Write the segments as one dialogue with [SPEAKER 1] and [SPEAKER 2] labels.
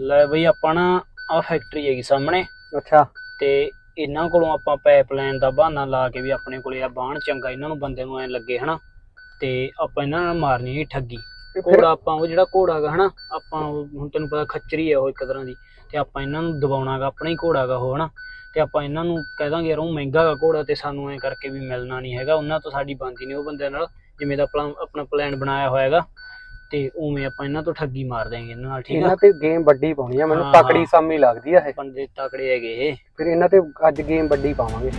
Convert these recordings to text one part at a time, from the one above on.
[SPEAKER 1] ਲੈ ਬਈ ਆਪਾਂ ਨਾ ਆ ਫੈਕਟਰੀ ਹੈਗੀ ਸਾਹਮਣੇ।
[SPEAKER 2] ਅੱਛਾ।
[SPEAKER 1] ਤੇ ਇਹਨਾਂ ਕੋਲੋਂ ਆਪਾਂ ਪਾਈਪਲਾਈਨ ਦਾ ਬਹਾਨਾ ਲਾ ਕੇ ਵੀ ਆਪਣੇ ਕੋਲੇ ਆ ਬਾਣ ਚੰਗਾ ਇਹਨਾਂ ਨੂੰ ਬੰਦੇ ਨੂੰ ਐ ਲੱਗੇ ਹਨਾ? ਤੇ ਆਪਾਂ ਇਹਨਾਂ ਨਾਲ ਮਾਰਨੀ ਹੈ ਠੱਗੀ। ਘੋੜਾ ਆਪਾਂ ਉਹ ਜਿਹੜਾ ਘੋੜਾ ਗਾ ਹਨਾ? ਆਪਾਂ ਹੁਣ ਤੈਨੂੰ ਪਤਾ ਖੱਚਰੀ ਹੈ ਉਹ ਇੱਕ ਤਰ੍ਹਾਂ ਦੀ। ਤੇ ਆਪਾਂ ਇਹਨਾਂ ਨੂੰ ਦਬਾਉਣਾਗਾ ਆਪਣਾ ਹੀ ਘੋੜਾ ਗਾ ਉਹ ਹਨਾ? ਤੇ ਆਪਾਂ ਇਹਨਾਂ ਨੂੰ ਕਹਿ ਦਾਂਗੇ ਯਾਰ ਉਹ ਮਹਿੰਗਾ ਗਾ ਘੋੜਾ ਤੇ ਸਾਨੂੰ ਐ ਕਰਕੇ ਵੀ ਮਿਲਣਾ ਨਹੀਂ ਹੈਗਾ। ਉਹਨਾਂ ਤੋਂ ਸਾਡੀ ਬਣਦੀ ਨਹੀਂ ਉਹ ਬੰਦਿਆਂ ਨਾਲ ਜਿਵੇਂ ਦਾ ਆਪਣਾ ਆਪਣਾ ਪਲਾਨ ਬਣਾਇਆ ਹੋਇਆ ਹੈਗਾ ਤੇ ਉਵੇਂ ਆਪਾਂ ਇਹਨਾਂ ਤੋਂ ਠੱਗੀ ਮਾਰ ਦੇਂਗੇ ਇਹਨਾਂ ਨਾਲ ਠੀਕ ਆ?
[SPEAKER 2] ਇਹਨਾਂ ਤੇ ਗੇਮ ਵੱਡੀ ਪਾਉਣੀ ਆ ਮੈਨੂੰ
[SPEAKER 1] ਹਾਂ,
[SPEAKER 2] ਤਕੜੀ। ਸਾਮੀ ਲੱਗਦੀ ਆ ਇਹ।
[SPEAKER 1] ਬੰਦੇ ਤਕੜੇ ਹੈਗੇ ਇਹ।
[SPEAKER 2] ਫਿਰ ਇਹਨਾਂ ਤੇ ਅੱਜ ਗੇਮ ਵੱਡੀ ਪਾਵਾਂਗੇ।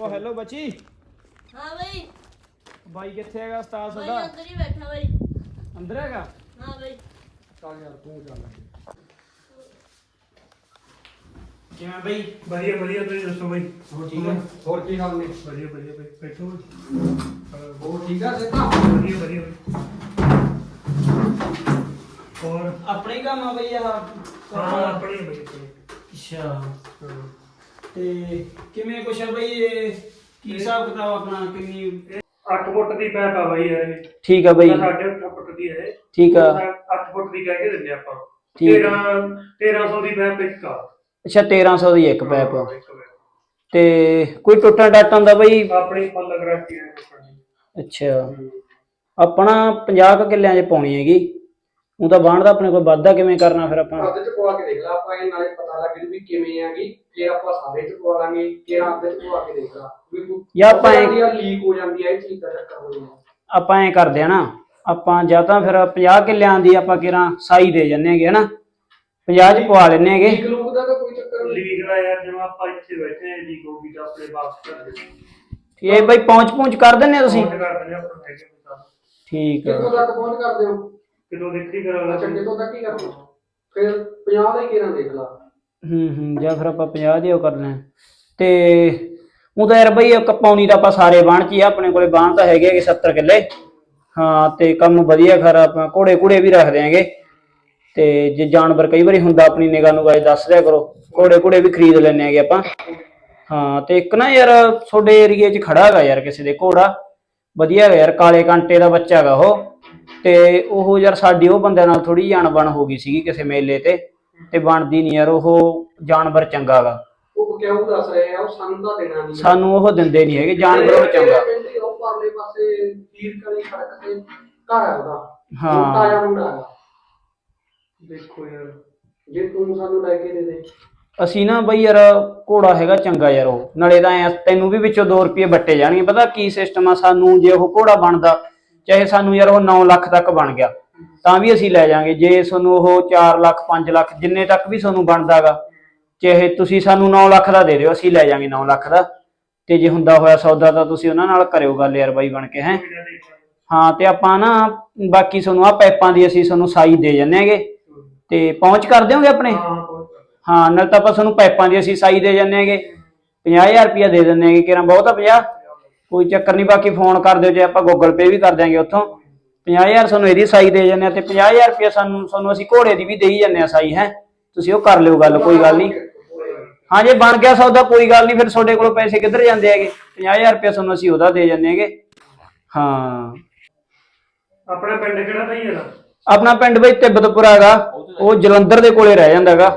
[SPEAKER 2] ਉਹ
[SPEAKER 3] ਹੈਲੋ ਬੱਚੀ।
[SPEAKER 4] ਹਾਂ ਬਈ।
[SPEAKER 3] ਬਾਈ ਕਿੱਥੇ ਹੈਗਾ ਉਸਤਾਦ
[SPEAKER 4] ਬਈ
[SPEAKER 3] ਤੁਹਾਡਾ?
[SPEAKER 4] ਅੰਦਰ ਹੀ ਬੈਠਾ ਬਈ।
[SPEAKER 3] ਅੰਦਰ ਹੈਗਾ?
[SPEAKER 4] ਹਾਂ ਬਈ।
[SPEAKER 2] ਚੱਲ ਯਾਰ ਤੂੰ ਚੱਲ
[SPEAKER 3] ਕਿਵੇਂ ਬਈ?
[SPEAKER 5] ਵਧੀਆ ਵਧੀਆ ਤੁਸੀਂ ਦੱਸੋ ਬਈ?
[SPEAKER 2] ਹੋਰ ਠੀਕ ਹੈ ਹੋਰ ਕੀ ਹਾਲ ਨੇ?
[SPEAKER 5] ਵਧੀਆ ਵਧੀਆ ਬਈ। ਬੈਠੋ
[SPEAKER 2] ਹੋਰ ਠੀਕ ਆ ਸੇਤਾ
[SPEAKER 5] ਵਧੀਆ ਵਧੀਆ ਬਈ। ਹੋਰ?
[SPEAKER 3] ਆਪਣੇ ਹੀ ਕੰਮ ਆ ਬਈ ਆਹ।
[SPEAKER 5] ਹਾਂ ਆਪਣੀ ਬਈ ਆਪਣੀ।
[SPEAKER 3] ਅੱਛਾ।
[SPEAKER 5] ਹਾਂ।
[SPEAKER 3] ਤੇ ਕਿਵੇਂ ਕੁਛ ਆ ਬਈ? ਇਹ ਕੀ ਹਿਸਾਬ ਕਿਤਾਬ ਆਪਣਾ ਕਿੰਨੀ
[SPEAKER 5] ਇਹ 8 ਫੁੱਟ ਦੀ ਪੈਪ ਆ ਬਈ ਯਾਰ ਇਹ।
[SPEAKER 1] ਠੀਕ ਆ ਬਈ।
[SPEAKER 5] ਸਾਡੇ 8 ਫੁੱਟ ਦੀ ਹੈ
[SPEAKER 1] ਠੀਕ ਆ।
[SPEAKER 5] 8 ਫੁੱਟ ਦੀ ਕਹਿ ਕੇ ਦਿੰਦੇ ਆਪਾਂ।
[SPEAKER 1] ਠੀਕ
[SPEAKER 5] 13 1300 ਦੀ ਪੈਪ ਇੱਕ ਆ।
[SPEAKER 1] ਅੱਛਾ 1300 ਦੀ ਇੱਕ ਪੈਪ। ਤੇ ਕੋਈ ਟੁੱਟਣ ਟਾਟਣ ਦਾ ਬਈ?
[SPEAKER 5] ਆਪਣੀ ਗਰੰਟੀ ਹੈ।
[SPEAKER 1] ਅੱਛਾ। ਆਪਣਾ 50 ਕੁ ਕਿੱਲਿਆਂ 'ਚ ਪਾਉਣੀ ਹੈਗੀ। ਉਹ ਤਾਂ ਬਾਣ ਦਾ ਆਪਣੇ ਕੋਲ ਵਾਧਾ ਕਿਵੇਂ ਕਰਨਾ ਫਿਰ ਆਪਾਂ?
[SPEAKER 2] ਅੱਧ ਚ ਪਵਾ ਕੇ ਦੇਖ ਲਾ ਆਪਾਂ ਇਹ ਨਾਲੇ ਪਤਾ ਲੱਗ ਜੂ ਵੀ ਕਿਵੇਂ ਆਗੀ ਫਿਰ ਆਪਾਂ ਸਾਰੇ ਚ ਪਵਾ ਲਾਂਗੇ ਫਿਰ ਅੱਧ ਚ ਪਵਾ ਕੇ ਦੇਖ ਲਾ ਵੀ ਕੋਈ
[SPEAKER 1] ਜਾਂ ਆਪਾਂ ਇਹ-
[SPEAKER 2] ਲੀਕ ਹੋ ਜਾਂਦੀ ਹੈ ਇਹ ਚੀਜ਼ ਦਾ ਚੱਕਰ ਹੋ ਜਾਂਦਾ।
[SPEAKER 1] ਆਪਾਂ ਐ ਕਰਦੇ ਆ ਨਾ ਆਪਾਂ ਜਾਂ ਤਾਂ ਫਿਰ 50 ਕਿੱਲਿਆਂ ਦੀ ਆਪਾਂ ਕਿਰਾਂ ਸਾਈ ਦੇ ਜੰਨੇ ਹੈਗੇ ਹਨਾ? 50 ਚ ਪਵਾ ਲੈਨੇ ਹੈਗੇ।
[SPEAKER 2] ਲੀਕ ਲੂਕ ਦਾ ਤਾਂ ਕੋਈ ਚੱਕਰ ਨਹੀਂ।
[SPEAKER 5] ਲੀਕ ਦਾ ਯਾਰ ਜਿਵੇਂ ਆਪਾਂ ਇੱਥੇ ਬੈਠੇ ਹਾਂ ਲੀਕ ਹੋ ਗਈ ਤਾਂ ਆਪਣੇ ਵਾਪਸ ਕਰ ਦੇ
[SPEAKER 1] ਇਹ ਬਈ ਪਹੁੰਚ ਪਹੁੰਚ ਕਰ ਦਿੰਨੇ ਆ ਤੁਸੀਂ?
[SPEAKER 5] ਫੋਨ ਕਰ ਦਿੰਦੇ ਆਪਾਂ ਨੂੰ ਹੈਗੇ ਵੀ ਤਾਂ
[SPEAKER 1] ਠੀਕ ਆ।
[SPEAKER 2] ਕਿੱਥੋਂ ਤੱਕ ਪਹੁੰਚ ਕਰਦੇ ਹੋ।
[SPEAKER 5] ਕਿਦੋਂ ਦੇਖੀ ਕਰਾ
[SPEAKER 2] ਅੱਛਾ ਕਿੱਥੋਂ ਤੱਕ ਹੀ ਕਰਦੇ ਹੋ ਫਿਰ 50 ਦਾ ਹੀ ਕਿਹਨਾਂ ਦੇਖ ਲਾ।
[SPEAKER 1] ਹੂੰ ਹੂੰ ਜਾਂ ਫਿਰ ਆਪਾਂ 50 ਦੇ ਉਹ ਕਰਨਾ ਤੇ ਉਹ ਤਾਂ ਯਾਰ ਬਈ ਇੱਕ ਪੌਣੀ ਦਾ ਆਪਾਂ ਸਾਰੇ ਬਾਣ ਚ ਹੀ ਆ ਆਪਣੇ ਕੋਲੇ ਬਾਣ ਤਾਂ ਹੈਗੇ ਹੈਗੇ 70 ਕਿੱਲੇ। ਹਾਂ ਤੇ ਕੰਮ ਵਧੀਆ ਖਰਾ ਆਪਾਂ ਘੋੜੇ ਘੂੜੇ ਵੀ ਰੱਖਦੇ ਆਂਗੇ ਤੇ ਜੇ ਜਾਨਵਰ ਕਈ ਵਾਰੀ ਹੁੰਦਾ ਆਪਣੀ ਨਿਗਾਹ ਨੂੰ ਗਾਇ ਦੱਸ ਦਿਆ ਕਰੋ ਘੋੜੇ ਘੂੜੇ ਵੀ ਖਰੀਦ ਲੈਣੇ ਆਂਗੇ ਆਪਾਂ। ਹਾਂ ਤੇ ਇੱਕ ਨਾ ਯਾਰ ਤੁਹਾਡੇ ਏਰੀਏ 'ਚ ਖੜਾ ਹੈਗਾ ਯਾਰ ਕਿਸੇ ਦੇ ਘੋੜਾ। ਵਧੀਆ ਹੈਗਾ ਯਾਰ ਕਾਲੇ ਕਾਂਟੇ ਦਾ ਬੱਚਾ ਹੈਗਾ ਉਹ। ਤੇ ਉਹ ਯਾਰ ਸਾਡੀ ਉਹ ਬੰਦੇ ਨਾਲ ਥੋੜੀ ਜਾਣ ਬਣ ਹੋ ਗਈ ਸੀਗੀ ਕਿਸੇ ਮੇਲੇ ਤੇ ਤੇ ਬਣਦੀ ਨਹੀਂ ਯਾਰ ਉਹ ਜਾਨਵਰ ਚੰਗਾ ਗਾ।
[SPEAKER 2] ਉਹ ਕਿਉਂ ਦੱਸ ਰਹੇ ਆ? ਉਹ ਸਾਨੂੰ ਤਾਂ ਦੇਣਾ ਨਹੀਂ
[SPEAKER 1] ਸਾਨੂੰ ਉਹ ਦਿੰਦੇ ਨਹੀਂ ਹੈਗੇ ਜਾਨਵਰ ਉਹ ਚੰਗਾ।
[SPEAKER 2] ਕਹਿੰਦੇ ਉਹ ਪਰਲੇ ਪਾਸੇ ਤੀਰ ਕਲੀ ਸੜਕ ਤੇ ਘਰ ਹੈ ਉਹਦਾ।
[SPEAKER 1] ਹਾਂ।
[SPEAKER 2] ਉਹ ਤਾਇਆ ਮੁੰਡਾ ਹੈਗਾ
[SPEAKER 5] ਦੇਖੋ ਯਾਰ
[SPEAKER 2] ਜੇ ਤੂੰ ਸਾਨੂੰ ਲੈ ਕੇ ਦੇ ਦੇ।
[SPEAKER 1] ਅਸੀਂ ਨਾ ਬਈ ਯਾਰ ਘੋੜਾ ਹੈਗਾ ਚੰਗਾ ਯਾਰ ਉਹ। ਨਾਲੇ ਤਾਂ ਐਂ ਤੈਨੂੰ ਵੀ ਵਿੱਚੋਂ 2 ਰੁਪਏ ਵੱਟੇ ਜਾਣਗੇ। ਪਤਾ ਕੀ ਸਿਸਟਮ ਆ? ਸਾਨੂੰ ਜੇ ਉਹ ਘੋੜਾ ਬਣਦਾ ਚਾਹੇ ਸਾਨੂੰ ਯਾਰ ਉਹ 9 ਲੱਖ ਤੱਕ ਬਣ ਗਿਆ ਤਾਂ ਵੀ ਅਸੀਂ ਲੈ ਜਾਾਂਗੇ। ਜੇ ਤੁਹਾਨੂੰ ਉਹ 4 ਲੱਖ 5 ਲੱਖ ਜਿੰਨੇ ਤੱਕ ਵੀ ਤੁਹਾਨੂੰ ਬਣਦਾਗਾ ਚਾਹੇ ਤੁਸੀਂ ਸਾਨੂੰ 9 ਲੱਖ ਦਾ ਦੇ ਦਿਓ ਅਸੀਂ ਲੈ ਜਾਾਂਗੇ 9 ਲੱਖ ਦਾ। ਤੇ ਜੇ ਹੁੰਦਾ ਹੋਇਆ ਸੌਦਾ ਤਾਂ ਤੁਸੀਂ ਉਹਨਾਂ ਨਾਲ ਕਰਿਓ ਗੱਲ ਯਾਰ ਬਾਈ ਬਣ ਕੇ ਹੈ। ਹਾਂ ਤੇ ਆਪਾਂ ਨਾ ਬਾਕੀ ਤੁਹਾਨੂੰ ਆ ਪਾਈਪਾਂ ਦੀ ਅਸੀਂ ਤੁਹਾਨੂੰ ਸਾਈ ਦੇ ਜੰਨੇ ਹੈਗੇ। ਤੇ ਪਹੁੰਚ ਕਰ ਦਿਓਗੇ ਆਪਣੇ?
[SPEAKER 5] ਹਾਂ
[SPEAKER 1] ਨਾਲ ਤਾਂ ਆਪਾਂ ਤੁਹਾਨੂੰ ਪਾਈਪਾਂ ਦੀ ਅਸੀਂ ਸਾਈ ਦੇ ਜੰਨੇ ਹੈਗੇ। 50000 ਰੁਪਇਆ ਦੇ ਦਿੰਨੇ ਹੈਗੇ ਕਿਰਾਂ ਬਹੁਤ ਆ 50 ਕੋਈ ਚੱਕਰ ਨਹੀਂ ਬਾਕੀ ਫੋਨ ਕਰ ਦਿਓ ਜੇ ਆਪਾਂ ਗੂਗਲ ਪੇ ਵੀ ਕਰ ਦਿਆਂਗੇ ਉੱਥੋਂ। 50000 ਤੁਹਾਨੂੰ ਇਹਦੀ ਸਾਈ ਦੇ ਜੰਨੇ ਆ ਤੇ 50000 ਰੁਪਇਆ ਸਾਨੂੰ ਸਾਨੂੰ ਅਸੀਂ ਘੋੜੇ ਦੀ ਵੀ ਦੇਈ ਜੰਨੇ ਆ ਸਾਈ ਹੈ। ਤੁਸੀਂ ਉਹ ਕਰ ਲਿਓ ਗੱਲ ਕੋਈ ਗੱਲ ਨਹੀਂ। ਹਾਂ ਜੇ ਬਣ ਗਿਆ ਸੌਦਾ ਕੋਈ ਗੱਲ ਨਹੀਂ ਫਿਰ ਤੁਹਾਡੇ ਕੋਲੋਂ ਪੈਸੇ ਕਿੱਧਰ ਜਾਂਦੇ ਹੈਗੇ? 50000 ਰੁਪਇਆ ਤੁਹਾਨੂੰ ਅਸੀਂ ਉਹਦਾ ਦੇ ਜੰਨੇ ਹੈਗੇ। ਹਾਂ।
[SPEAKER 5] ਆਪਣਾ ਪਿੰਡ ਕਿਹੜਾ ਤਾਂ ਯਾਰ
[SPEAKER 1] ਆਪਣਾ ਪਿੰਡ ਬਈ ਤਿੱਬਤਪੁਰਾ ਹੈਗਾ ਉਹ ਜਲੰਧਰ ਦੇ ਕੋਲੇ ਰਹਿ ਜਾਂਦਾ ਹੈਗਾ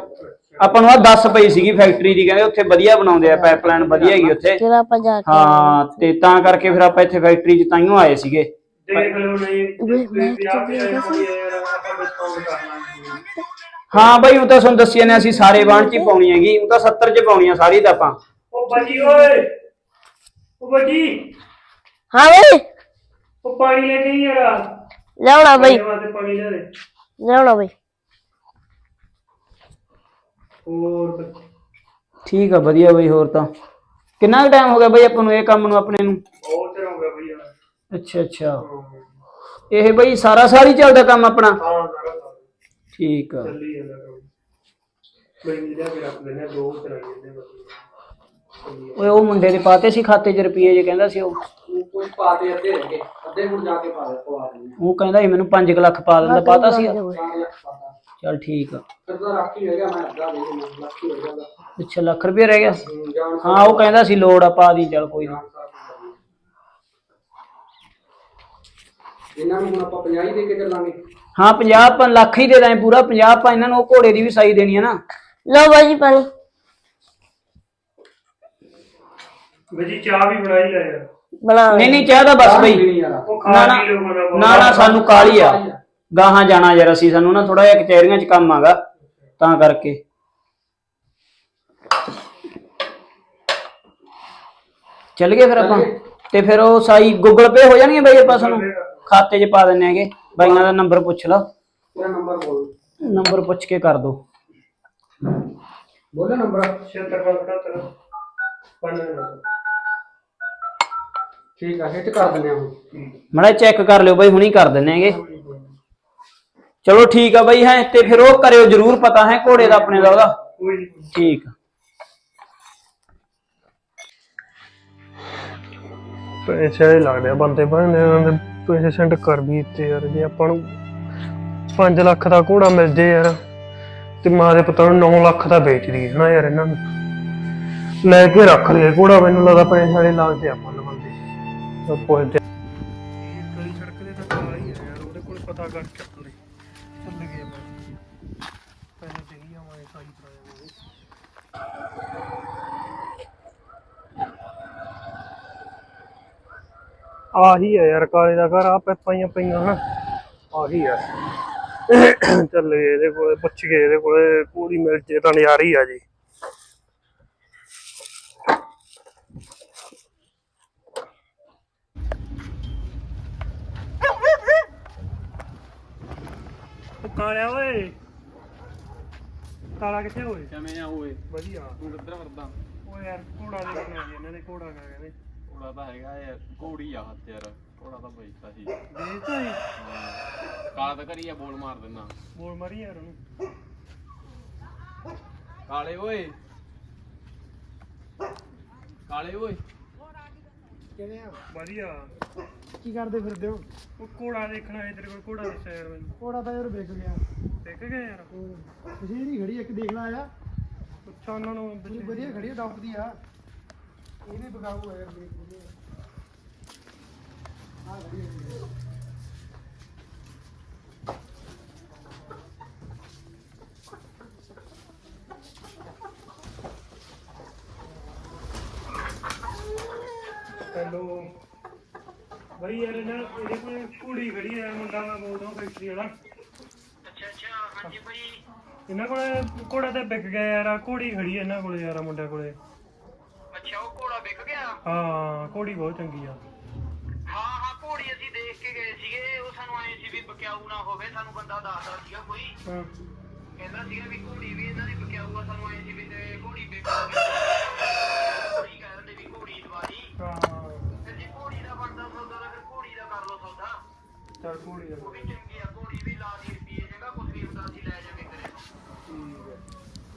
[SPEAKER 1] ਆਪਾਂ ਨੂੰ ਆ 10 ਪਈ ਸੀਗੀ ਫੈਕਟਰੀ ਦੀ ਕਹਿੰਦੇ ਉੱਥੇ ਵਧੀਆ ਬਣਾਉਂਦੇ ਆ ਪਾਈਪਲਾਈਨ ਵਧੀਆ ਹੈਗੀ ਉੱਥੇ।
[SPEAKER 4] ਫਿਰ ਆਪਾਂ ਜਾ ਕੇ
[SPEAKER 1] ਹਾਂ ਤੇ ਤਾਂ ਕਰਕੇ ਫਿਰ ਆਪਾਂ ਇੱਥੇ ਫੈਕਟਰੀ 'ਚ ਤਾਈਓ ਆਏ ਸੀਗੇ।
[SPEAKER 5] ਦੇਖ ਲਓ ਨਹੀਂ
[SPEAKER 4] ਵੇ, ਮੈਂ
[SPEAKER 5] ਵੀ ਆਪ ਹੀ
[SPEAKER 1] ਬਈ ਉਹ ਤਾਂ ਤੁਹਾਨੂੰ ਦੱਸਿਆ ਨੇ ਅਸੀਂ ਸਾਰੇ ਬਾਣ 'ਚ ਹੀ ਪਾਉਣੀ ਹੈਗੀ ਉਹ ਤਾਂ 70 'ਚ ਪਾਉਣੀ ਆ ਸਾਰੀ ਤਾਂ ਆਪਾਂ।
[SPEAKER 5] ਉਹ ਬਾਜੀ ਓਏ! ਉਹ ਬਾਜੀ!
[SPEAKER 4] ਹਾਂ ਬਈ।
[SPEAKER 5] ਉਹ ਪਾਣੀ ਲੈ ਕੇ ਯਾਰ।
[SPEAKER 4] ਲਿਆਉਣਾ ਬਈ।
[SPEAKER 5] ਪਾਣੀ ਲੈ ਦੇ
[SPEAKER 4] ਲਿਆਉਣਾ ਬਈ।
[SPEAKER 5] ਹੋਰ।
[SPEAKER 1] ਠੀਕ ਆ ਵਧੀਆ ਬਈ ਹੋਰ ਤਾਂ। ਕਿੰਨਾ ਟਾਈਮ ਹੋ ਗਿਆ ਬਈ ਆਪਾਂ ਨੂੰ ਇਹ ਕੰਮ ਨੂੰ ਆਪਣੇ ਨੂੰ?
[SPEAKER 5] ਬਹੁਤ ਚਿਰ ਹੋ ਗਿਆ ਬਈ
[SPEAKER 1] ਅੱਛਾ ਅੱਛਾ। ਇਹ ਬਈ ਸਾਰਾ ਹੀ ਚੱਲਦਾ ਕੰਮ ਆਪਣਾ?
[SPEAKER 5] ਹਾਂ ਸਾਰਾ
[SPEAKER 1] ਠੀਕ ਆ।
[SPEAKER 5] ਚੱਲੀ ਜਾਂਦਾ ਕੰਮ। ਮੈਂ ਜਿਹੜਾ ਵੀ ਰੱਖ ਲੈਣਾ ਦੋ ਚਲਾਈ ਜਾਂਦੇ ਬਸ
[SPEAKER 1] ਓਏ ਉਹ ਮੁੰਡੇ ਦੇ ਪਾਤੇ ਸੀ ਖਾਤੇ 'ਚ ਰੁਪਏ ਜੇ ਕਹਿੰਦਾ ਸੀ ਉਹ।
[SPEAKER 2] ਕੋਈ ਪਾ ਦੇ ਅੱਧੇ ਰਹਿ ਗਏ। ਅੱਧੇ ਹੁਣ ਜਾ ਕੇ ਪਾ ਦੇ ਪਵਾ ਦਿੰਦੇ
[SPEAKER 1] ਉਹ ਕਹਿੰਦਾ ਸੀ ਮੈਨੂੰ 5 ਲੱਖ ਪਾ ਦਿੰਦਾ ਪਾਤਾ ਸੀ
[SPEAKER 2] ਆ। 4 ਲੱਖ ਪਾਤਾ
[SPEAKER 1] ਚੱਲ ਠੀਕ ਆ।
[SPEAKER 2] ਫਿਰ ਤਾਂ ਰੱਖ ਹੀ ਰਹਿ ਗਿਆ ਮੈਂ ਅੱਧਾ ਦੇ ਕੇ ਲੱਖ ਹੀ ਰਹਿ ਗਿਆ। ਉਹਦਾ।
[SPEAKER 1] ਅੱਛਾ ਲੱਖ ਰੁਪਏ ਰਹਿ ਗਿਆ
[SPEAKER 2] ਹਮ, ਜਾਣ
[SPEAKER 1] ਹਾਂ ਉਹ ਕਹਿੰਦਾ ਸੀ ਲੋੜ ਆ ਪਾ ਦੀ ਚੱਲ ਕੋਈ ਨਾ।
[SPEAKER 2] ਇਹਨਾਂ ਨੂੰ ਹੁਣ ਆਪਾਂ 50 ਹੀ ਦੇ ਕੇ ਚੱਲਾਂਗੇ।
[SPEAKER 1] ਹਾਂ 50 ਆਪਾਂ ਲੱਖ ਹੀ ਦੇ ਦਾਂ ਪੂਰਾ 50 ਆਪਾਂ ਇਹਨਾਂ ਨੂੰ ਉਹ ਘੋੜੇ ਦੀ ਵੀ ਸਾਈ ਦੇਣੀ ਆ ਨਾ।
[SPEAKER 4] ਲਓ ਬਾਈ ਜੀ ਪਾਣੀ।
[SPEAKER 5] ਬਈ ਜੀ ਚਾਹ ਵੀ ਬਣਾਈ ਲੈ ਯਾਰ
[SPEAKER 4] ਬਣਾ
[SPEAKER 1] ਨਹੀਂ ਨਹੀਂ ਚਾਹਦਾ ਬਸ ਬਈ।
[SPEAKER 2] ਨਹੀਂ ਯਾਰ
[SPEAKER 1] ਨਾ ਨਾ ਸਾਨੂੰ ਕਾਲੀ ਆ। ਗਾਹਾਂ ਜਾਣਾ ਯਾਰ ਅਸੀਂ ਸਾਨੂੰ ਨਾ ਥੋੜਾ ਜਿਹਾ ਕਚਹਿਰੀਆਂ 'ਚ ਕੰਮ ਆਗਾ ਤਾਂ ਕਰਕੇ। ਚੱਲ ਗਏ ਫਿਰ ਆਪਾਂ। ਤੇ ਫਿਰ ਉਹ ਸਾਈ ਗੂਗਲ ਪੇ ਹੋ ਜਾਣਗੇ ਬਈ ਆਪਾਂ ਸਾਨੂੰ? ਖਾਤੇ 'ਚ ਪਾ ਦਿੰਨੇ ਹੈਗੇ। ਬਾਈਆਂ ਦਾ ਨੰਬਰ ਪੁੱਛ ਲਓ।
[SPEAKER 2] ਤੇਰਾ ਨੰਬਰ ਬੋਲ
[SPEAKER 1] ਨੰਬਰ ਪੁੱਛ ਕੇ ਕਰ ਦੋ।
[SPEAKER 2] ਬੋਲੇ ਨੰਬਰ
[SPEAKER 5] 76 ਪੰਨ
[SPEAKER 2] ਠੀਕ ਆ ਹਿੱਟ ਕਰ ਦਿੰਦੇ ਆ ਹੁਣ।
[SPEAKER 1] ਮੜਾ ਚੈੱਕ ਕਰ ਲਿਓ ਬਈ ਹੁਣੀ ਕਰ ਦਿੰਨੇ ਹੈਗੇ। ਚਲੋ ਠੀਕ ਆ ਬਈ ਹੈ ਤੇ ਫਿਰ ਉਹ ਕਰਿਓ ਜਰੂਰ ਪਤਾ ਹੈ ਘੋੜੇ ਦਾ ਆਪਣੇ ਦਾ ਉਹਦਾ।
[SPEAKER 5] ਕੋਈ ਨਹੀਂ
[SPEAKER 1] ਠੀਕ ਆ।
[SPEAKER 5] ਪੈਸੇ ਲੱਗਦੇ ਆ ਬੰਦੇ ਬਣਦੇ ਇਹਨਾਂ ਦੇ ਪੈਸੇ ਸੈਂਡ ਕਰ ਵੀ ਦਿੱਤੇ ਯਾਰ ਜੇ ਆਪਾਂ ਨੂੰ 5 ਲੱਖ ਦਾ ਘੋੜਾ ਮਿਲ ਜੇ ਯਾਰ ਤੇ ਮਾਂ ਦੇ ਪੁੱਤਾਂ ਨੂੰ 9 ਲੱਖ ਦਾ ਵੇਚ ਦੀ ਹੈ ਨਾ ਯਾਰ ਇਹਨਾਂ ਨੂੰ। ਲੈ ਕੇ ਰੱਖ ਲਿਆ ਘੋੜਾ ਮੈਨੂੰ ਲੱਗਦਾ ਪੈਸੇ ਵਾਲੇ ਲਾਲਚ ਆਪਾਂ ਨੂੰ ਬੰਦੇ। ਉਹ ਪੁੱਛਦੇ ਗਲੀ ਸੜਕ ਦੇ ਤਾਂ ਨਾਲ ਹੀ ਆ ਯਾਰ ਉਹਦੇ ਕੋਲ ਪਤਾ ਕਰ ਆਹੀ ਹੈ ਯਾਰ ਕਾਲੇ ਦਾ ਘਰ ਆ ਪਾਈਆਂ ਪਈਆਂ ਹਨ। ਆਹੀ ਆ। ਚੱਲ ਇਹਦੇ ਕੋਲੇ ਪੁੱਛ ਕੇ ਇਹਦੇ ਕੋਲੇ ਪੂਰੀ ਮਿਲ ਜੇ ਤਾਂ ਨਜ਼ਾਰੀ ਆ ਜੀ। ਕਾਲਿਆ ਓਏ। ਕਾਲਾ ਕਿੱਥੇ ਹੋਏ
[SPEAKER 3] ਕਿਵੇਂ ਆ ਓਏ?
[SPEAKER 5] ਵਧੀਆ।
[SPEAKER 3] ਤੂੰ ਕਿੱਧਰ ਫਿਰਦਾ?
[SPEAKER 5] ਉਹ ਯਾਰ ਘੋੜਾ ਦੇਖਣਾ ਜੀ ਇਹਨਾਂ ਦੇ ਘੋੜਾ ਕਹਿੰਦੇ
[SPEAKER 3] ਘੋੜਾ ਤਾਂ ਹੈਗਾ ਯਾਰ ਘੋੜੀ ਆ ਹੱਥ ਯਾਰ ਘੋੜਾ ਤਾਂ ਵੇਚਦਾ ਸੀ।
[SPEAKER 5] ਦੇਖਦਾ ਹੀ।
[SPEAKER 3] ਕਾਲਾ ਤਾਂ ਕਰੀਆ ਬੋਲ ਮਾਰ ਦਿੰਨਾ।
[SPEAKER 5] ਬੋਲ ਮਾਰੀ ਯਾਰ ਉਹਨੂੰ।
[SPEAKER 3] ਕਾਲੇ ਓਏ। ਕਾਲੇ ਓਏ।
[SPEAKER 5] ਵਧੀਆ।
[SPEAKER 6] ਕੀ ਕਰਦੇ ਫਿਰਦੇ ਹੋ?
[SPEAKER 5] ਉਹ ਘੋੜਾ ਦੇਖਣਾ ਹੈ ਤੇਰੇ ਕੋਲ ਘੋੜਾ ਦੱਸਿਆ ਯਾਰ ਮੈਨੂੰ।
[SPEAKER 6] ਕੋੜਾ ਤਾਂ ਯਾਰ ਵਿਕ ਗਿਆ।
[SPEAKER 5] ਦੇਖ ਗਿਆ ਯਾਰ।
[SPEAKER 6] ਬਸ਼ੀਰ ਹੀ ਖੜੀ ਇੱਕ ਦੇਖ ਲਾ ਆਇਆ।
[SPEAKER 5] ਪੁੱਛਾ ਉਹਨਾਂ ਨੂੰ
[SPEAKER 6] ਵਧੀਆ ਖੜੀ ਆ ਡਾਕਟਰ ਦੀ ਆ। ਇਹ ਵੀ ਯਾਰ ਆ
[SPEAKER 5] ਹੈਲੋ। ਬਈ ਇਹਦੇ ਕੋਲ ਖੜੀ ਹੈ ਮੁੰਡਾ ਮੈਂ ਬੋਲਦਾ ਫੈਕਟਰੀ ਵਾਲਾ ਅੱਛਾ ਅੱਛਾ ਹਾਂਜੀ ਬਈ। ਇਹਨਾਂ ਕੋਲ ਘੋੜਾ ਤੇ ਵਿਕ ਗਿਆ ਯਾਰ ਆਹ ਘੋੜੀ ਖੜੀ ਹੈ ਇਹਨਾਂ ਕੋਲੇ ਯਾਰ ਆਹ ਮੁੰਡਿਆਂ ਕੋਲੇ
[SPEAKER 7] ਅੱਛਾ ਉਹ ਘੋੜਾ ਵਿਕ ਗਿਆ
[SPEAKER 5] ਹਾਂ ਘੋੜੀ ਬਹੁਤ ਚੰਗੀ ਆ।
[SPEAKER 7] ਹਾਂ ਹਾਂ ਘੋੜੀ ਅਸੀਂ ਦੇਖ ਕੇ ਗਏ ਸੀਗੇ। ਉਹ ਸਾਨੂੰ ਆਏ ਸੀ ਵੀ ਬਕਿਆਊ ਨਾ ਹੋਵੇ ਸਾਨੂੰ ਬੰਦਾ ਦੱਸਦਾ ਸੀਗਾ ਕੋਈ।
[SPEAKER 5] ਹਾਂ।
[SPEAKER 7] ਕਹਿੰਦਾ ਸੀਗਾ ਵੀ ਘੋੜੀ ਵੀ ਇਹਨਾਂ ਦੀ ਬਕਿਆਊ ਆ ਸਾਨੂੰ ਆਏ ਸੀ ਵੀ ਤੇ ਘੋੜੀ ਗਈ ਘੋੜੀ ਕਹਿ ਦਿੰਦੇ ਵੀ ਘੋੜੀ ਦਵਾਰੀ
[SPEAKER 5] ਹਾਂ।
[SPEAKER 7] ਤੇ ਜੇ ਘੋੜੀ ਦਾ ਬਣਦਾ ਸੌਦਾ ਤਾਂ ਫਿਰ ਘੋੜੀ ਦਾ ਕਰ ਲਓ ਸੌਦਾ।
[SPEAKER 5] ਚੱਲ ਘੋੜੀ ਦਾ।
[SPEAKER 7] ਉਹ ਵੀ ਚੰਗੀ ਆ ਘੋੜੀ ਵੀ ਲਾ ਦੀ ਰੁਪਏ ਜਗਾ ਕੁਝ ਵੀ ਹੁੰਦਾ ਸੀ ਲੈ ਜਾਵੇ ਕਰੇ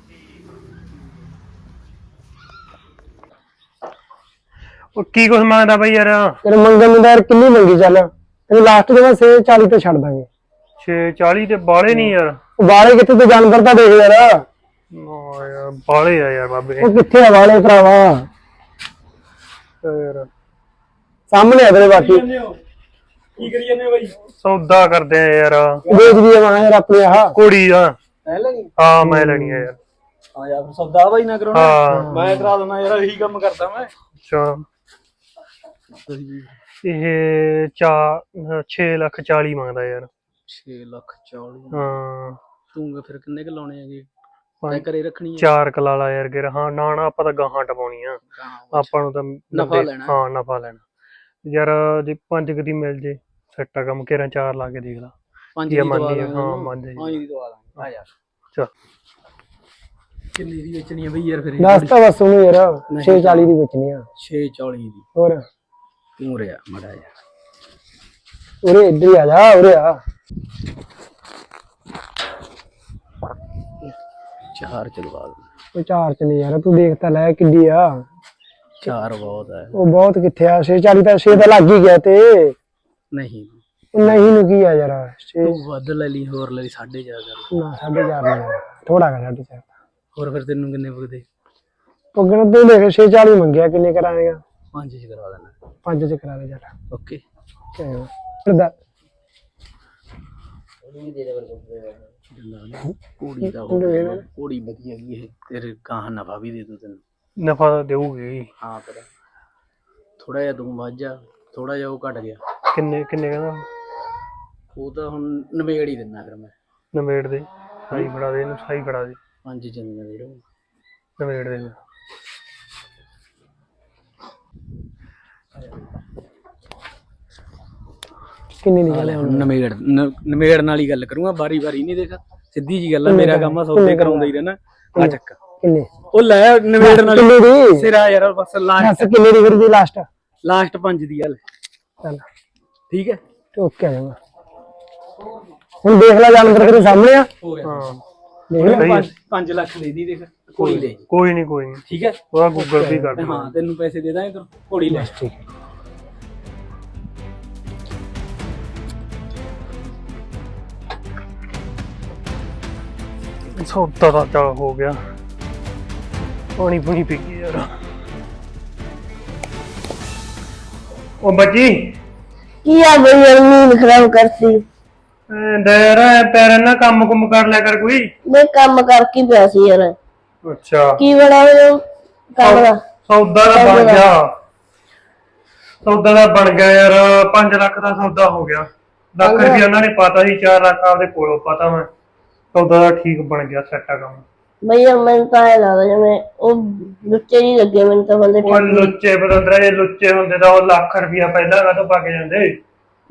[SPEAKER 7] ਠੀਕ
[SPEAKER 5] ਉਹ ਕੀ ਕੁਛ ਮੰਗਦਾ ਬਈ ਯਾਰ?
[SPEAKER 6] ਤੇਰੇ ਮੰਗਣ ਨੂੰ ਤਾਂ ਯਾਰ ਕਿੰਨੀ ਮੰਗੀ ਚੱਲ। ਤੈਨੂੰ ਲਾਸਟ ਦੇ ਮੈਂ 40 ਤੇ ਛੱਡ ਦਾਂਗੇ।
[SPEAKER 5] 640 ਤੇ ਬਾਲੇ ਨਹੀਂ ਯਾਰ।
[SPEAKER 6] ਵਾਲੇ ਕਿੱਥੇ ਤੇ ਜਾਨਵਰ ਤਾਂ ਦੇਖ ਯਾਰ।
[SPEAKER 5] ਨਾ ਯਾਰ ਬਾਲੇ ਆ ਯਾਰ ਬਾਬੇ।
[SPEAKER 6] ਉਹ ਕਿੱਥੇ ਆ ਵਾਲੇ ਭਰਾਵਾ?
[SPEAKER 5] ਯਾਰ
[SPEAKER 6] ਸਾਹਮਣੇ ਆ ਤੇਰੇ ਬਾਕੀ।
[SPEAKER 3] ਕੀ ਕਰੀ ਜਾਂਦੇ ਬਾਈ?
[SPEAKER 5] ਸੌਦਾ ਕਰਦੇ ਆ ਯਾਰ।
[SPEAKER 6] ਵੇਚਦੀ ਆ ਮਾਂ ਯਾਰ ਆਪਣੀ ਆਹ।
[SPEAKER 5] ਘੋੜੀ ਆ।
[SPEAKER 1] ਲੈ ਲੈਣੀ?
[SPEAKER 5] ਹਾਂ ਮੈਂ ਲੈਣੀ ਆ ਯਾਰ।
[SPEAKER 1] ਹਾਂ ਯਾਰ ਸੌਦਾ ਬਾਈ ਨਾ ਕਰਾਉਣਾ।
[SPEAKER 5] ਹਾਂ।
[SPEAKER 1] ਮੈਂ ਕਰਾ ਦਿੰਦਾ ਯਾਰ ਇਹੀ ਕੰਮ ਕਰਦਾ ਮੈਂ।
[SPEAKER 5] ਅੱਛਾ। ਇਹ ਚਾ 6 ਲੱਖ 40 ਮੰਗਦਾ ਯਾਰ।
[SPEAKER 1] 6 ਲੱਖ 40
[SPEAKER 5] ਹਾਂ।
[SPEAKER 1] ਤੂੰ ਫਿਰ ਕਿੰਨੇ ਕ ਲਾਉਣੇ ਹੈਗੇ?
[SPEAKER 5] ਪੰਜ-
[SPEAKER 1] ਘਰੇ ਰੱਖਣੀ ਹੈ
[SPEAKER 5] ਚਾਰ ਕਲਾਲਾ ਯਾਰ ਗਿਰ। ਹਾਂ ਨਾ ਨਾ ਆਪਾਂ ਤਾਂ ਗਾਹਾਂ ਟਪਾਉਣੀ ਆ ਆਪਾਂ ਨੂੰ ਤਾਂ
[SPEAKER 1] ਨਫ਼ਾ ਲੈਣਾ।
[SPEAKER 5] ਹਾਂ ਨਫਾ ਲੈਣਾ। ਯਾਰ ਜੇ ਪੰਜ ਕੁ ਦੀ ਮਿਲ ਜੇ ਸੱਟਾ ਕੰਮ। ਕੇਰਾਂ ਚਾਰ ਲਾ ਕੇ ਦੇਖ ਲਾ।
[SPEAKER 1] ਪੰਜ
[SPEAKER 5] ਜੇ
[SPEAKER 1] ਦੀ ਦਵਾ
[SPEAKER 5] ਆ, ਹਾਂ। ਮੰਨ ਜਾਈ।
[SPEAKER 1] ਪੰਜ ਦੀ ਦਵਾ ਦਾਂਗੇ ਆ ਯਾਰ
[SPEAKER 5] ਚੱਲ।
[SPEAKER 1] ਕਿੰਨੀ ਦੀ ਵੇਚਣੀ ਹੈ ਬਈ ਯਾਰ ਫਿਰ?
[SPEAKER 6] ਦੱਸ ਤਾਂ ਬਸ ਉਹਨੂੰ ਯਾਰ 640 ਦੀ ਵੇਚਣੀ ਆ।
[SPEAKER 1] 640 ਦੀ।
[SPEAKER 6] ਹੋਰ?
[SPEAKER 1] ਤੂੰ ਰਿਆ ਮੜਾ ਜਾ
[SPEAKER 6] ਉਰੇ ਇੱਧਰ ਹੀ ਆ ਜਾ ਉਰੇ ਆ
[SPEAKER 1] ਚਾਰ ਚਲਵਾ ਦੇ
[SPEAKER 6] ਉਹ ਚਾਰ ਚ ਨਹੀਂ ਯਾਰ ਤੂੰ ਦੇਖ ਤਾਂ ਲੈ ਕਿੱਡੀ ਆ
[SPEAKER 1] ਚਾਰ ਬਹੁਤ ਹੈ
[SPEAKER 6] ਉਹ ਬਹੁਤ ਕਿੱਥੇ ਆ 640 ਤਾਂ 6 ਤਾਂ ਲੱਗ ਹੀ ਗਿਆ ਤੇ
[SPEAKER 1] ਨਹੀਂ
[SPEAKER 6] ਉਹ ਨਹੀਂ ਨੂੰ ਕੀ ਆ ਯਾਰ 6
[SPEAKER 1] ਤੂੰ ਵੱਧ ਲੈ ਲਈ ਹੋਰ ਲੈ ਲਈ ਸਾਢੇ ਚਾਰ ਕਰ
[SPEAKER 6] ਨਾ ਸਾਢੇ ਚਾਰ ਨਹੀਂ ਥੋੜਾ ਕਰ ਸਾਢੇ ਚਾਰ
[SPEAKER 1] ਹੋਰ ਫਿਰ ਤੈਨੂੰ ਕਿੰਨੇ ਬਗਦੇ
[SPEAKER 6] ਕਹਿੰਦਾ ਤੂੰ ਦੇਖ 640 ਮੰਗਿਆ ਕਿੰਨੇ ਕਰਾਏਗਾ
[SPEAKER 1] ਪੰਜ ਚ ਕਰਵਾ ਦੇਣਾ।
[SPEAKER 6] ਪੰਜ ਚ ਕਰਾ ਦੇ ਚੱਲ
[SPEAKER 1] ਓਕੇ। ਕੁੜੀ ਦਾ ਹੋ ਕੁੜੀ ਵਧੀਆ ਗਈ ਇਹ। ਤੇਰੇ ਕਾਂ ਨਫਾ ਵੀ ਦੇ ਦੂ ਤੈਨੂੰ।
[SPEAKER 5] ਨਫਾ ਤਾਂ ਦੇਊਗੀ।
[SPEAKER 1] ਹਾਂ ਪਰ ਥੋੜਾ ਜਿਹਾ ਤੂੰ ਵੱਧ ਜਾ। ਥੋੜਾ ਜਿਹਾ ਉਹ ਘਟ ਗਿਆ।
[SPEAKER 5] ਕਿੰਨੇ ਕਿੰਨੇ ਕਹਿੰਦਾ?
[SPEAKER 1] ਉਹ ਤਾਂ ਹੁਣ ਨਵੇੜ ਹੀ ਦਿੰਦਾ ਫਿਰ ਮੈਂ।
[SPEAKER 5] ਨਵੇੜ ਦੇ। ਸਾਈ ਫੜਾ ਦੇ ਇਹਨੂੰ ਸਾਈ ਫੜਾ ਦੇ।
[SPEAKER 1] ਪੰਜ ਚ ਨਵੇੜ
[SPEAKER 5] ਨਵੇੜ ਦੇ।
[SPEAKER 6] ਕਿੰਨੀ ਨਿਕਲੇ ਹੁਣ।
[SPEAKER 1] ਨਵੇੜ ਨਵੇੜ ਨਾਲ ਹੀ ਗੱਲ ਕਰੂੰਗਾ ਬਾਰੀ ਬਾਰੀ ਨਹੀਂ ਦੇਖ ਸਿੱਧੀ ਜੀ ਗੱਲ ਆ ਮੇਰਾ ਕੰਮ ਆ ਸੌਦੇ ਕਰਾਉਂਦਾ ਹੀ ਰਹਿਣਾ ਆ ਚੱਕ।
[SPEAKER 6] ਕਿੰਨੇ?
[SPEAKER 1] ਉਹ ਲੈ ਨਵੇੜ ਨਾਲ
[SPEAKER 6] ਕਿੰਨੇ ਦੀ?
[SPEAKER 1] ਸਿਰਾ ਯਾਰ ਬਸ ਲਾਸਟ।
[SPEAKER 6] ਕਿੰਨੇ ਦੀ ਫਿਰ ਦੀ ਲਾਸਟ
[SPEAKER 1] ਲਾਸਟ ਪੰਜ ਦੀ ਗੱਲ
[SPEAKER 6] ਚੱਲ।
[SPEAKER 1] ਠੀਕ ਹੈ?
[SPEAKER 6] ਓਕੇ ਆ ਜਾਊਗਾ ਹੁਣ ਦੇਖ ਲੈ ਜਾਨਵਰ ਤੇਰੇ ਸਾਹਮਣੇ ਆ।
[SPEAKER 1] ਹੋ
[SPEAKER 5] ਹਾਂ।
[SPEAKER 6] ਦੇਖ ਲੈ।
[SPEAKER 1] 5 ਲੱਖ ਦੇ ਦੀ ਦੇਖ ਜੀ,
[SPEAKER 5] ਕੋਈ ਨਹੀਂ ਕੋਈ ਨਹੀਂ।
[SPEAKER 1] ਠੀਕ ਹੈ?
[SPEAKER 5] ਉਹਦਾ ਗੂਗਲ ਵੀ ਕਰ
[SPEAKER 1] ਹਾਂ ਤੈਨੂੰ ਪੈਸੇ ਦੇ ਦਾਂਗੇ ਤੂੰ ਘੋੜੀ ਲੈ।
[SPEAKER 6] ਠੀਕ।
[SPEAKER 5] ਸੌਦਾ ਤਾਂ ਚੱਲ ਹੋ ਗਿਆ। ਪਾਣੀ ਪੂਣੀ ਪੀ ਗਈ ਯਾਰ। ਉਹ ਬੱਜੀ।
[SPEAKER 4] ਕੀ ਆ ਬਈ ਨੀਂਦ ਖਰਾਬ ਕਰਤੀ।
[SPEAKER 5] ਡਰ ਪੈਰ ਨਾ ਕੰਮ ਕੁਮ ਕਰ ਲਿਆ ਕਰ ਕੋਈ।
[SPEAKER 4] ਮੈਂ ਕੰਮ ਕਰਕੇ ਪਿਆ ਸੀ ਯਾਰ।
[SPEAKER 5] ਅੱਛਾ।
[SPEAKER 4] ਕੀ ਬਣਾ ਮੈਨੂੰ ਕੰਮ ਦਾ?
[SPEAKER 5] ਸੌਦਾ ਦਾ ਬਣ ਗਿਆ। ਸੌਦਾ ਦਾ ਬਣ ਗਿਆ ਯਾਰ 5 ਲੱਖ ਦਾ ਸੌਦਾ ਹੋ ਗਿਆ। ਲੱਖ ਰੁਪਇਆ ਉਹਨਾਂ ਨੇ ਪਤਾ ਸੀ 4 ਲੱਖ ਆਪਦੇ ਕੋਲੋਂ ਪਤਾ ਮੈਂ। ਸੌਦਾ ਦਾ ਠੀਕ ਬਣ ਗਿਆ ਸੈੱਟ ਆ ਕੰਮ।
[SPEAKER 4] ਯਾਰ ਮੈਨੂੰ ਤਾਂ ਇਹ ਲੱਗਦਾ ਜਿਵੇਂ ਉਹ ਲੁੱਚੇ ਨਹੀਂ ਲੱਗੇ ਮੈਨੂੰ ਤਾਂ ਬੰਦੇ
[SPEAKER 5] ਉਹ ਲੁੱਚੇ ਬਦੰਦਰਾ ਜੇ ਲੁੱਚੇ ਹੁੰਦੇ ਤਾਂ ਉਹ ਲੱਖ ਰੁਪਇਆ ਪਹਿਲਾਂ ਕਾਹਤੋਂ ਪਾ ਕੇ ਜਾਂਦੇ?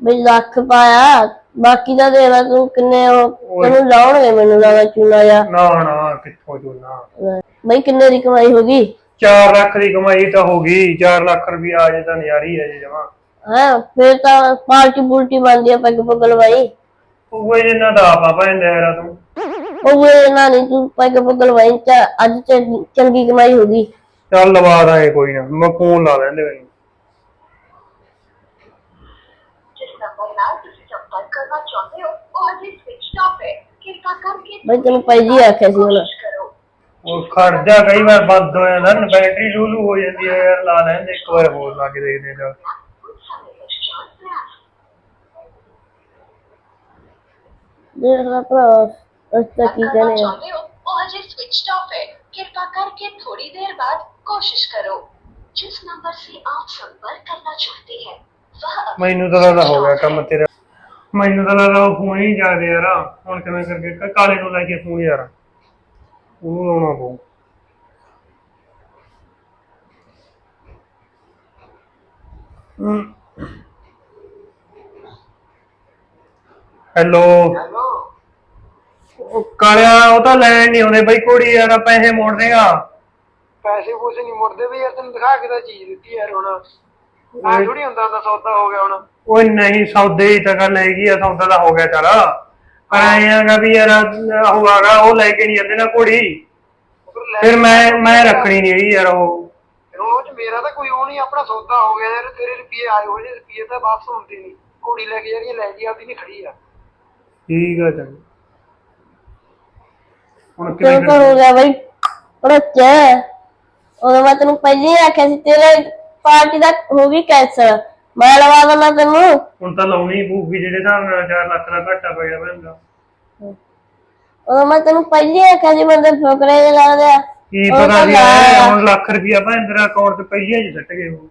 [SPEAKER 4] ਬਈ ਲੱਖ ਪਾਇਆ ਬਾਕੀ ਦਾ ਦੇ ਲਾ ਤੂੰ ਕਿੰਨੇ ਉਹ ਤੈਨੂੰ ਲਾਉਣਗੇ ਮੈਨੂੰ ਲੱਗਦਾ ਚੂਨਾ ਜਾਂ
[SPEAKER 5] ਨਾ ਨਾ ਕਿੱਥੋਂ ਜੋਨਾ
[SPEAKER 4] ਬਈ ਕਿੰਨੇ ਦੀ ਕਮਾਈ ਹੋ ਗਈ?
[SPEAKER 5] 4 ਲੱਖ ਦੀ ਕਮਾਈ ਤਾਂ ਹੋ ਗਈ 4 ਲੱਖ ਰੁਪਇਆ ਆ ਜੇ ਤਾਂ ਨਜ਼ਾਰੀ ਹੈ ਜੀ ਜਮਾ।
[SPEAKER 4] ਹਾਂ ਫਿਰ ਤਾਂ ਪਾਰਟੀ ਪੁਲਟੀ ਬਣਦੀ ਆ ਪੈਗ ਪੁਗ ਲਵਾਈ।
[SPEAKER 5] ਉਹ ਜਿੰਨਾ ਦਾ ਆਪਾ ਭੈਂਦਾ ਯਾਰ ਤੂੰ।
[SPEAKER 4] ਉਹ ਇਹਨਾਂ ਨੇ ਤੂੰ ਪੈਗ ਪਗਲ ਵਾਈ ਚ ਅੱਜ ਚੰਗੀ ਕਮਾਈ ਹੋ
[SPEAKER 5] ਚੱਲ ਲਵਾ ਦਾਂਗੇ ਕੋਈ ਨਾ ਮੈਂ ਫੋਨ ਲਾ ਲੈਂਦੇ ਮੈਨੂੰ
[SPEAKER 8] ਜਿਸ ਨੰਬਰ ਨਾਲ ਤੁਸੀਂ ਸੰਪਰਕ ਕਰਨਾ ਚਾਹੁੰਦੇ ਹੋ ਉਹ ਅਜੇ ਸਵਿਚਡ ਆਫ ਹੈ। ਕਿਰਪਾ ਕਰਕੇ
[SPEAKER 4] ਬਈ ਤੈਨੂੰ ਭਾਈ ਜੀ ਆਖਿਆ ਸੀ
[SPEAKER 5] ਉਹ ਖੜ ਜਾ ਕਈ ਵਾਰ ਬੰਦ ਹੋ ਜਾਂਦਾ ਨਾ ਬੈਟਰੀ ਸ਼ੁਰੂ ਹੋ ਜਾਂਦੀ ਹੈ ਲਾ ਲੈਂਦੇ ਇੱਕ ਵਾਰ ਹੋਰ ਲਾ ਕੇ ਦੇਖਦੇ ਹਾਂ।
[SPEAKER 8] ਕੁਝ ਸਮੇਂ ਪਸ਼ਚਾਤ ਪ੍ਰਯਾਸ
[SPEAKER 4] ਭਰਾ। ਉਸ ਤਾਂ ਕੀ
[SPEAKER 8] ਕਰਨਾ
[SPEAKER 4] ਕਹਿੰਦੇ ਆ
[SPEAKER 8] ਚਾਹੁੰਦੇ ਹੋ ਉਹ ਅਜੇ ਸਵਿਚ ਆਫ ਹੈ ਕਿਰਪਾ ਕਰਕੇ थोड़ी देर बाद कोशिश करो जिस नंबर से आप संपर्क करना चाहते हैं वह अभी
[SPEAKER 5] ਮੈਨੂੰ ਤਾਂ ਲੱਗਦਾ ਹੋ ਗਿਆ ਕੰਮ ਤੇਰਾ ਮੈਨੂੰ ਤਾਂ ਲੱਗਦਾ ਉਹ ਫੋਨ ਹੀ ਜਾਦੇ ਯਾਰ ਹੁਣ ਕਿਵੇਂ ਕਰਕੇ ਕ- ਕਾਲੇ ਨੂੰ ਲੈ ਕੇ ਫੋਨ ਯਾਰ ਉਹ ਲਾਉਣਾ ਪਊ ਹੈਲੋ ਉਹ ਕਾਲਿਆ ਉਹ ਤਾਂ ਲੈਣ ਨਹੀਂ ਆਉਂਦੇ ਬਈ ਕੁੜੀ ਯਾਰ ਪੈਸੇ ਮੋੜ ਦੇਗਾ
[SPEAKER 6] ਪੈਸੇ ਪੂਸੇ ਨਹੀਂ ਮੁੜਦੇ ਵੀ ਯਾਰ ਤੈਨੂੰ ਦਿਖਾ ਕੇ ਤਾਂ ਚੀਜ਼ ਦਿੱਤੀ ਯਾਰ ਹੁਣ। ਆ ਥੋੜੀ ਹੁੰਦਾ ਹੁੰਦਾ ਸੌਦਾ ਹੋ ਗਿਆ ਹੁਣ।
[SPEAKER 5] ਓਏ ਨਹੀਂ ਸੌਦੇ ਹੀ ਤਾਂ ਗੱਲ ਹੈਗੀ ਆ ਸੌਦਾ ਤਾਂ ਹੋ ਗਿਆ ਚਲ। ਪਰ ਆਏਗਾ ਵੀ ਯਾਰ ਉਹ ਆਗਾ ਉਹ ਲੈ ਕੇ ਨਹੀਂ ਜਾਂਦੇ ਨਾ ਕੁੜੀ। ਫਿਰ ਮੈਂ ਮੈਂ ਰੱਖਣੀ ਨਹੀਂ ਹੈਗੀ ਯਾਰ ਉਹ।
[SPEAKER 6] ਚ ਮੇਰਾ ਤਾਂ ਕੋਈ ਉਹ ਨਹੀਂ ਆਪਣਾ ਸੌਦਾ ਹੋ ਗਿਆ ਯਾਰ ਤੇਰੇ ਰੁਪਏ ਆਏ ਹੋਏ ਨੇ ਰੁਪਏ ਤਾਂ ਵਾਪਸ ਹੁੰਦੇ ਨਹੀਂ। ਕੁੜੀ ਲੈ ਕੇ ਜਾਣੀ ਲੈ ਜੀ ਆਪਦੀ ਨਹੀਂ ਖੜੀ ਆ।
[SPEAKER 5] ਠੀਕ ਆ ਚਲ। ਹੁਣ ਕਿਵੇਂ
[SPEAKER 4] ਕਿਉਂ ਤਾਂ ਹੋ ਗਿਆ ਬਈ ਪੜਚਾ ਉਹ ਮੈਂ ਤੈਨੂੰ ਪਹਿਲਾਂ ਹੀ ਆਖਿਆ ਸੀ ਤੇਰੇ ਪਾਰਟੀ ਦਾ ਹੋ ਗਈ ਕੈਂਸਲ। ਮੈਂ ਲਵਾ ਦਿੰਦਾ ਤੈਨੂੰ।
[SPEAKER 5] ਹੁਣ ਤਾਂ ਲਾਉਣੀ ਪਊਗੀ ਜਿਹੜੇ ਹਿਸਾਬ ਨਾਲ 4 ਲੱਖ ਦਾ ਘਾਟਾ ਪੈ ਗਿਆ ਪੈਂਦਾ
[SPEAKER 4] ਉਹ ਮੈਂ ਤੈਨੂੰ ਪਹਿਲਾਂ ਹੀ ਆਖਿਆ ਸੀ ਬੰਦੇ ਫੋਕਰੇ ਜੇ ਲੱਗਦੇ ਆ
[SPEAKER 5] ਕੀ ਪਤਾ
[SPEAKER 4] ਤਾਂ
[SPEAKER 5] ਵੀ
[SPEAKER 4] ਲਾਇਆ।
[SPEAKER 5] ਹੁਣ ਲੱਖ ਰੁਪਇਆ ਭੈਣ ਤੇਰਾ ਅਕਾਊਂਟ 'ਚ ਪਹਿਲੀਆਂ ਜੀ ਸੱਟ ਗਏ ਉਹ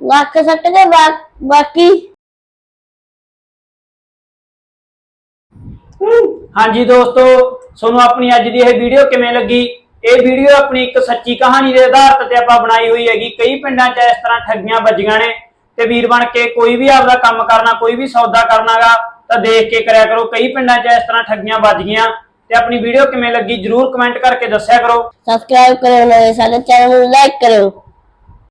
[SPEAKER 4] ਲੱਖ ਸੱਟ ਕੇ ਬਾਕੀ।
[SPEAKER 1] ਹਾਂਜੀ ਦੋਸਤੋ ਤੁਹਾਨੂੰ ਆਪਣੀ ਅੱਜ ਦੀ ਇਹ ਵੀਡੀਓ ਕਿਵੇਂ ਲੱਗੀ? ਇਹ ਵੀਡੀਓ ਆਪਣੀ ਇੱਕ ਸੱਚੀ ਕਹਾਣੀ ਦੇ ਆਧਾਰ ਤੇ ਆਪਾਂ ਬਣਾਈ ਹੋਈ ਹੈਗੀ। ਕਈ ਪਿੰਡਾਂ 'ਚ ਇਸ ਤਰ੍ਹਾਂ ਠੱਗੀਆਂ ਵੱਜੀਆਂ ਨੇ ਤੇ ਵੀਰ ਬਣ ਕੇ ਕੋਈ ਵੀ ਆਪਦਾ ਕੰਮ ਕਰਨਾ, ਕੋਈ ਵੀ ਸੌਦਾ ਕਰਨਾਗਾ, ਤਾਂ ਦੇਖ ਕੇ ਕਰਿਆ ਕਰੋ। ਕਈ ਪਿੰਡਾਂ 'ਚ ਇਸ ਤਰ੍ਹਾਂ ਠੱਗੀਆਂ ਵੱਜ ਗਈਆਂ। ਤੇ ਆਪਣੀ ਵੀਡੀਓ ਕਿਵੇਂ ਲੱਗੀ ਜਰੂਰ ਕਮੈਂਟ ਕਰਕੇ ਦੱਸਿਆ ਕਰੋ।
[SPEAKER 4] ਸਬਸਕ੍ਰਾਈਬ ਕਰਿਓ ਨਾ ਸਾਡੇ ਚੈਨਲ ਨੂੰ ਲਾਈਕ ਕਰਿਓ।